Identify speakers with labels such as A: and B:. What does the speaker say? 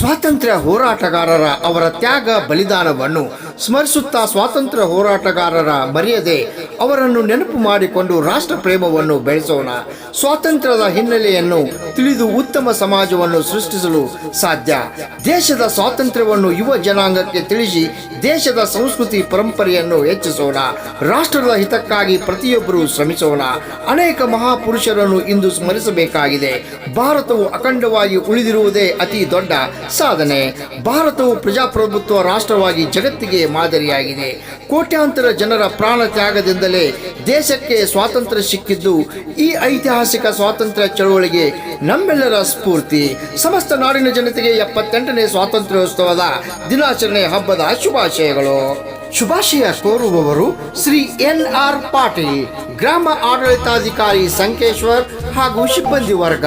A: ಸ್ವಾತಂತ್ರ್ಯ ಹೋರಾಟಗಾರರ ಅವರ ತ್ಯಾಗ ಬಲಿದಾನವನ್ನು ಸ್ಮರಿಸುತ್ತಾ ಸ್ವಾತಂತ್ರ್ಯ ಹೋರಾಟಗಾರರ ಮರೆಯದೆ ಅವರನ್ನು ನೆನಪು ಮಾಡಿಕೊಂಡು ರಾಷ್ಟ್ರ ಪ್ರೇಮವನ್ನು ಬೆಳೆಸೋಣ. ಸ್ವಾತಂತ್ರ್ಯದ ಹಿನ್ನೆಲೆಯನ್ನು ತಿಳಿದು ಉತ್ತಮ ಸಮಾಜವನ್ನು ಸೃಷ್ಟಿಸಲು ಸಾಧ್ಯ. ದೇಶದ ಸ್ವಾತಂತ್ರ್ಯವನ್ನು ಯುವ ಜನಾಂಗಕ್ಕೆ ತಿಳಿಸಿ ದೇಶದ ಸಂಸ್ಕೃತಿ ಪರಂಪರೆಯನ್ನು ಹೆಚ್ಚಿಸೋಣ. ರಾಷ್ಟ್ರದ ಹಿತಕ್ಕಾಗಿ ಪ್ರತಿಯೊಬ್ಬರು ಶ್ರಮಿಸೋಣ. ಅನೇಕ ಮಹಾಪುರುಷರನ್ನು ಇಂದು ಸ್ಮರಿಸಬೇಕಾಗಿದೆ. ಭಾರತವು ಅಖಂಡವಾಗಿ ಉಳಿದಿರುವುದೇ ಅತಿ ದೊಡ್ಡ ಸಾಧನೆ. ಭಾರತವು ಪ್ರಜಾಪ್ರಭುತ್ವ ರಾಷ್ಟ್ರವಾಗಿ ಜಗತ್ತಿಗೆ ಮಾದರಿಯಾಗಿದೆ. ಕೋಟ್ಯಾಂತರ ಜನರ ಪ್ರಾಣ ತ್ಯಾಗದಿಂದಲೇ ದೇಶಕ್ಕೆ ಸ್ವಾತಂತ್ರ್ಯ ಸಿಕ್ಕಿದ್ದು ಈ ಐತಿಹಾಸಿಕ ಸ್ವಾತಂತ್ರ್ಯ ಚಳವಳಿಗೆ ನಮ್ಮೆಲ್ಲರ ಸ್ಫೂರ್ತಿ. ಸಮಸ್ತ ನಾಡಿನ ಜನತೆಗೆ ಎಪ್ಪತ್ತೆಂಟನೇ ಸ್ವಾತಂತ್ರ್ಯೋತ್ಸವದ ದಿನಾಚರಣೆ ಹಬ್ಬದ ಶುಭಾಶಯಗಳು. ಶುಭಾಶಯ ಕೋರುವವರು ಶ್ರೀ ಎನ್ ಆರ್ ಪಾಟೀಲ್, ಗ್ರಾಮ ಆಡಳಿತಾಧಿಕಾರಿ ಸಂಕೇಶ್ವರ್ ಹಾಗೂ ಸಿಬ್ಬಂದಿ ವರ್ಗ.